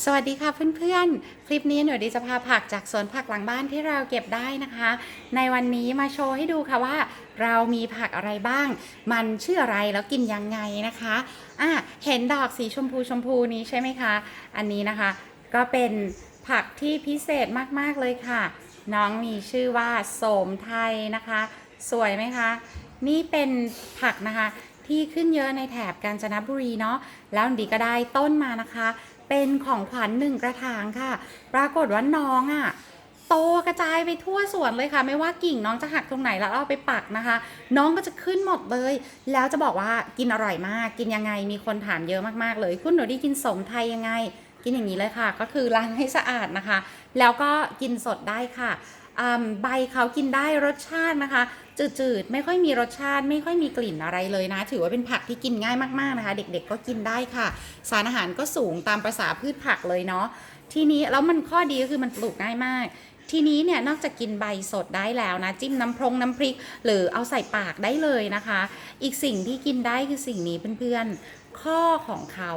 สวัสดีค่ะเพื่อนๆ คลิปนี้หนูดีจะพาผักจากสวนผักหลังบ้านที่เราเก็บได้นะคะ ในวันนี้มาโชว์ให้ดูค่ะว่า เรามีผักอะไรบ้าง มันชื่ออะไรแล้วกินยังไงนะคะอะเห็นดอกสีชมพูชมพูนี้ใช่ไหมคะ อันนี้นะคะ ก็เป็นผักที่พิเศษมากๆเลยค่ะ น้องมีชื่อว่าโสมไทยนะคะ สวยไหมคะ นี่เป็นผักนะคะที่ขึ้นเยอะในแถบกาญจนบุรีเนาะแล้วดีก็ได้ต้นมานะคะ เป็นของขวัญหนึ่งกระถางค่ะ ปรากฏว่าน้องอะ่ะโตกระจายไปทั่วสวนเลยค่ะ ไม่ว่ากิ่งน้องจะหักตรงไหนแล้วเอาไปปักนะคะ น้องก็จะขึ้นหมดเลย แล้วจะบอกว่ากินอร่อยมาก กินยังไงมีคนถามเยอะมากๆเลย คุณหนูได้กินสมไทยยังไง กินอย่างนี้เลยค่ะ ก็คือล้างให้สะอาดนะคะ แล้วก็กินสดได้ค่ะ ใบเขากินได้รสชาตินะคะ จืดๆ ไม่ค่อยมีรสชาติ ไม่ค่อยมีกลิ่นอะไรเลยนะ ถือว่าเป็นผักที่กินง่ายมากๆนะคะ เด็กๆก็กินได้ค่ะ สารอาหารก็สูงตามประษาพืชผักเลยเนาะทีนี้แล้วมันข้อดีก็คือมันปลูกง่ายมากทีนี้เนี่ยนอกจากกินใบสดได้แล้วนะ จิ้มน้ำพรงน้ำพริก หรือเอาใส่ปากได้เลยนะคะ อีกสิ่งที่กินได้คือสิ่งนี้เพื่อนๆ ข้อของเขา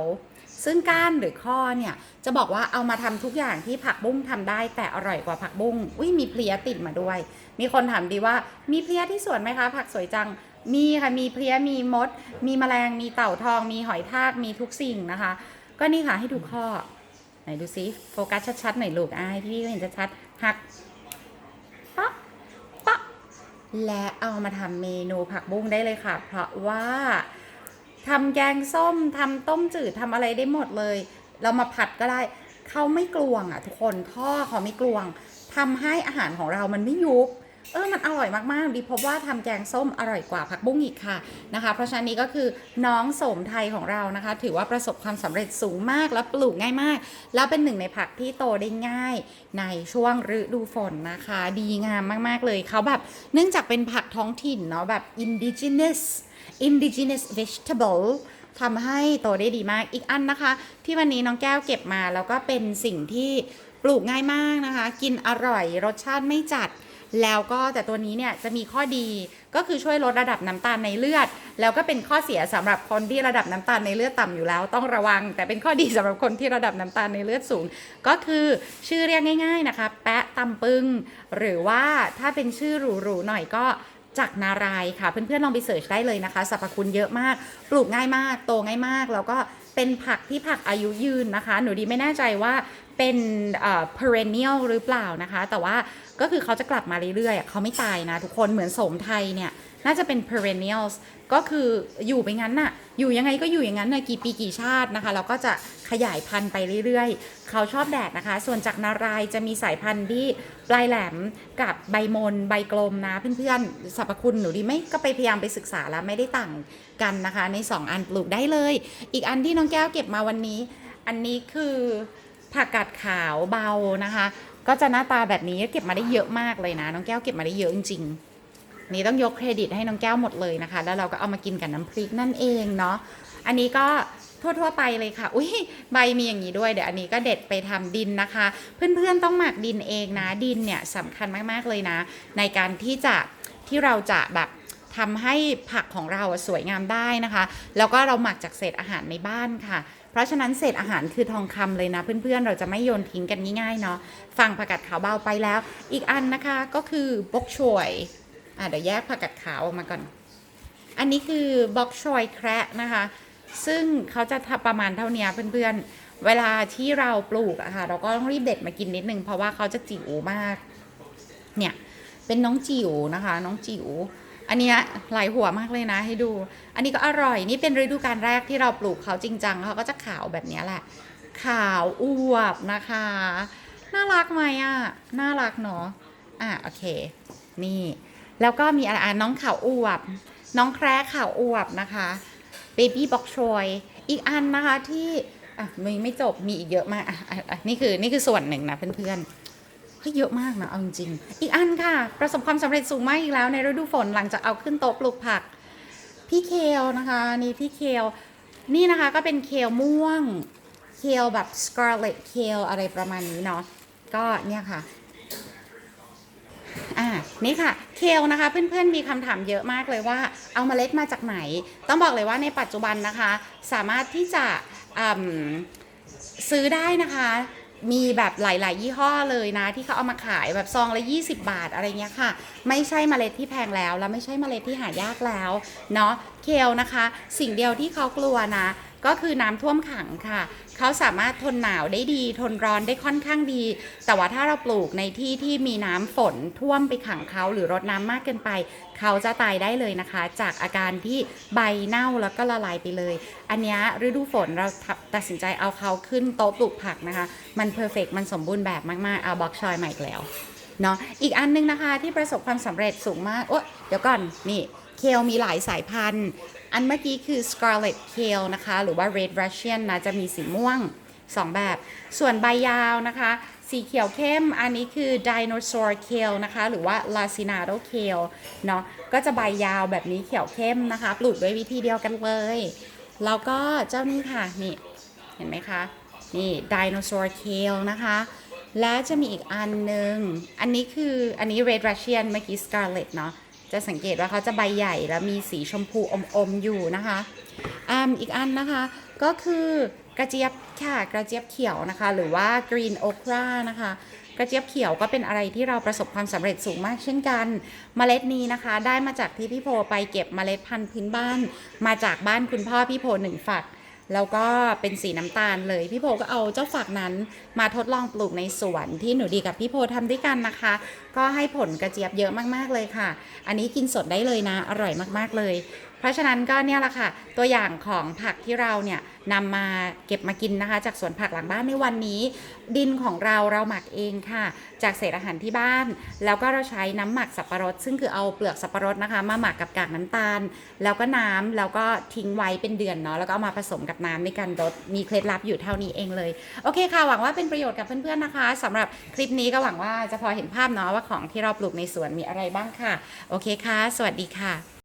ซึ่งก้านหรือข้อเนี่ยจะบอกว่าเอามาทำทุกอย่างที่ผักบุ้งทำได้แต่อร่อยกว่าผักบุ้งอุ้ยมีเพลียติดมาด้วย มีคนถามดีว่ามีเพลียที่สวนไหมคะ ผักสวยจังมีค่ะมีเพลียมีมด มีแมลงมีเต่าทอง มีหอยทากมีทุกสิ่งนะคะ ก็นี่ค่ะให้ดูข้อไหนดูซิโฟกัสชัดๆหน่อยลูกอะให้พี่เห็นชัดๆหักป๊อกป๊อกและเอามาทำเมนูผักบุ้งได้เลยค่ะ เพราะว่า ทำแกงส้มทำต้มจืดทำอะไรได้หมดเลย เรามาผัดก็ได้ เขาไม่กลวงอะ ทุกคนท่อเขาไม่กลวงทำให้อาหารของเรามันไม่ยุบ เออ มันอร่อยมากๆดีพบว่าทำแกงส้มอร่อยกว่าผักบุ้งอีกค่ะนะคะ เพราะฉะนั้นนี้ก็คือน้องโสมไทยของเรานะคะ ถือว่าประสบความสำเร็จสูงมากและปลูกง่ายมาก แล้วเป็นหนึ่งในผักที่โตได้ง่ายในช่วงฤดูฝนนะคะ ดีงามมากๆเลยเขาแบบเนื่องจากเป็นผักท้องถิ่นเนาะแบบ indigenous indigenous vegetable ทำให้โตได้ดีมากอีกอันนะคะ ที่วันนี้น้องแก้วเก็บมาแล้วก็เป็นสิ่งที่ปลูกง่ายมากนะคะ กินอร่อยรสชาติไม่จัด แล้วก็แต่ตัวนี้เนี่ยจะมีข้อดีก็คือช่วยลดระดับน้ำตาลในเลือด แล้วก็เป็นข้อเสียสำหรับคนที่ระดับน้ำตาลในเลือดต่ำอยู่แล้ว ต้องระวัง แต่เป็นข้อดีสำหรับคนที่ระดับน้ำตาลในเลือดสูง ก็คือชื่อเรียกง่าย ๆนะคะ แปะตำปึง หรือว่าถ้าเป็นชื่อหรูๆหน่อยก็ จากนารายค่ะ เพื่อนๆลองไปเสิร์ชได้เลยนะคะสรรพคุณเยอะมาก ปลูกง่ายมาก โตง่ายมาก แล้วก็เป็นผักที่ผักอายุยืนนะคะ หนูดีไม่แน่ใจว่าเป็นเอ่อ perennial หรือเปล่านะคะ แต่ว่าก็คือเขาจะกลับมาเรื่อยๆเขาไม่ตายนะทุกคนเหมือนโสมไทยเนี่ย น่าจะเป็น perennials ก็คืออยู่ไปงั้นน่ะ อยู่ยังไงก็อยู่อย่างนั้นน่ะกี่ปีกี่ชาตินะคะแล้วก็จะขยายพันธุ์ไปเรื่อยๆ เขาชอบแดดนะคะ ส่วนจากนารายจะมีสายพันธุ์ที่ปลายแหลมกับใบมน ใบกลมนะ เพื่อนๆสรรพคุณหนูดีไหมก็ไปพยายามไปศึกษาแล้วไม่ได้ต่างกันนะคะ ใน 2 อันปลูกได้เลย อีกอันที่น้องแก้วเก็บมาวันนี้ อันนี้คือผักกาดขาวเบานะคะ ก็จะหน้าตาแบบนี้เก็บมาได้เยอะมากเลยนะ น้องแก้วเก็บมาได้เยอะจริงๆ นี่ต้องยกเครดิตให้น้องแก้วหมดเลยนะคะ แล้วเราก็เอามากินกับน้ำพริกนั่นเองเนาะอันนี้ก็ทั่วๆไปเลยค่ะ อุ้ยใบมีอย่างนี้ด้วย เดี๋ยวอันนี้ก็เด็ดไปทำดินนะคะ เพื่อนๆต้องหมักดินเองนะ ดินเนี่ยสำคัญมากๆเลยนะ ในการที่จะที่เราจะแบบทำให้ผักของเราสวยงามได้นะคะ แล้วก็เราหมักจากเศษอาหารในบ้านค่ะ เพราะฉะนั้นเศษอาหารคือทองคำเลยนะ เพื่อนๆ เราจะไม่โยนทิ้งกันง่ายๆเนาะ ฟังผักกาดขาวเบาไปแล้ว อีกอันนะคะก็คือบกชวย อะเดี๋ยวแยกผักกาดขาวออกมาก่อน อันนี้คือบล็อกชอยแคระนะคะ ซึ่งเขาจะทำประมาณเท่านี้เพื่อนๆ เวลาที่เราปลูกอะค่ะ เราก็ต้องรีบเด็ดมากินนิดนึง เพราะว่าเขาจะจิ๋วมาก เนี่ย เป็นน้องจิ๋วนะคะ น้องจิ๋ว อันนี้หลายหัวมากเลยนะให้ดู อันนี้ก็อร่อย นี่เป็นฤดูกาลแรกที่เราปลูกเขาจริงจังเขาก็จะขาวแบบนี้แหละ ขาวอวบนะคะ น่ารักไหมอะน่ารักเนาะ อะโอเค นี่ แล้วก็มีอะไรอะน้องข่าวอวบ น้องแคร์ข่าวอวบนะคะเบบี้บ็อกชอยอีกอันนะคะที่อะมึงไม่จบมีอีกเยอะมากอะอะนี่คือนี่คือส่วนหนึ่งนะเพื่อนๆเฮ้ยเยอะมากนะเอาจริงอีกอันค่ะ ประสบความสำเร็จสูงมากอีกแล้วในฤดูฝนหลังจากเอาขึ้นโต๊ะปลูกผัก พี่เคลนะคะนี่พี่เคลนี่นะคะก็เป็นเคลม่วงเคลแบบ scarlet kale อะไรประมาณนี้เนาะก็เนี่ยค่ะอ่านี่ค่ะ เคลนะคะเพื่อนๆมีคำถามเยอะมากเลยว่า เอาเมล็ดมาจากไหน ต้องบอกเลยว่าในปัจจุบันนะคะ สามารถที่จะซื้อได้นะคะ มีแบบหลาย ๆ ยี่ห้อเลยนะ ที่เขาเอามาขายแบบซองละ 20 บาทอะไรเงี้ยค่ะ ไม่ใช่เมล็ดที่แพงแล้ว แล้วไม่ใช่เมล็ดที่หายากแล้วเนาะเคลนะคะ สิ่งเดียวที่เขากลัวนะ ก็คือน้ำท่วมขังค่ะ เขาสามารถทนหนาวได้ดี ทนร้อนได้ค่อนข้างดี แต่ว่าถ้าเราปลูกในที่ที่มีน้ำฝนท่วมไปขังเขาหรือรดน้ำมากเกินไป เขาจะตายได้เลยนะคะ จากอาการที่ใบเน่าแล้วก็ละลายไปเลย อันนี้ฤดูฝนเราตัดสินใจเอาเขาขึ้นโต๊ะปลูกผักนะคะ มันเพอร์เฟกมันสมบูรณ์แบบมากๆเอาบล็อกชอยใหม่แล้วเนาะอีกอันนึงนะคะที่ประสบความสำเร็จสูงมากโอ๊ยเดี๋ยวก่อนนี่ เคลมีหลายสายพันธุ์ อันเมื่อกี้คือ Scarlet Kale นะคะ หรือว่า Red Russian นะ จะมีสีม่วง 2 แบบ ส่วนใบยาวนะคะ สีเขียวเข้ม อันนี้คือ Dinosaur Kale นะคะ หรือว่า Lacinato Kale เนาะก็จะใบยาวแบบนี้เขียวเข้มนะคะ ปลูกด้วยวิธีเดียวกันเลย แล้วก็เจ้านี้ค่ะ นี่ เห็นไหมคะ นี่ Dinosaur Kale นะคะแล้วจะมีอีกอันหนึ่ง อันนี้คือ อันนี้ Red Russian เมื่อกี้ Scarlet เนาะ จะสังเกตว่าเขาจะใบใหญ่แล้วมีสีชมพูอมๆอยู่นะคะอ่าอีกอันนะคะก็คือกระเจี๊ยบค่ะกระเจี๊ยบเขียวนะคะ หรือว่า Green Okra นะคะกระเจี๊ยบเขียวก็เป็นอะไรที่เราประสบความสำเร็จสูงมากเช่นกันเมล็ดนี้นะคะ ได้มาจากที่พี่โพไปเก็บเมล็ดพันธุ์พื้นบ้าน มาจากบ้านคุณพ่อพี่โพหนึ่งฝัก แล้วก็เป็นสีน้ำตาลเลย พี่โพก็เอาเจ้าฝักนั้นมาทดลองปลูกในสวนที่หนูดีกับพี่โพทำด้วยกันนะคะ ก็ให้ผลกระเจี๊ยบเยอะมากๆเลยค่ะ อันนี้กินสดได้เลยนะ อร่อยมากๆเลยเพราะฉะนั้นก็เนี่ยแหละค่ะ ตัวอย่างของผักที่เราเนี่ยนำมาเก็บมากินนะคะ จากสวนผักหลังบ้านในวันนี้ ดินของเราเราหมักเองค่ะ จากเศษอาหารที่บ้าน แล้วก็เราใช้น้ำหมักสับปะรด ซึ่งคือเอาเปลือกสับปะรดนะคะ มาหมักกับกากน้ำตาล แล้วก็น้ำแล้วก็ทิ้งไว้เป็นเดือนเนาะแล้วก็เอามาผสมกับน้ำในการรดมีเคล็ดลับอยู่เท่านี้เองเลยโอเคค่ะหวังว่าเป็นประโยชน์กับเพื่อนๆนะคะสำหรับคลิปนี้ก็หวังว่าจะพอเห็นภาพเนาะว่าของที่เราปลูกในสวนมีอะไรบ้างค่ะ โอเคค่ะ สวัสดีค่ะ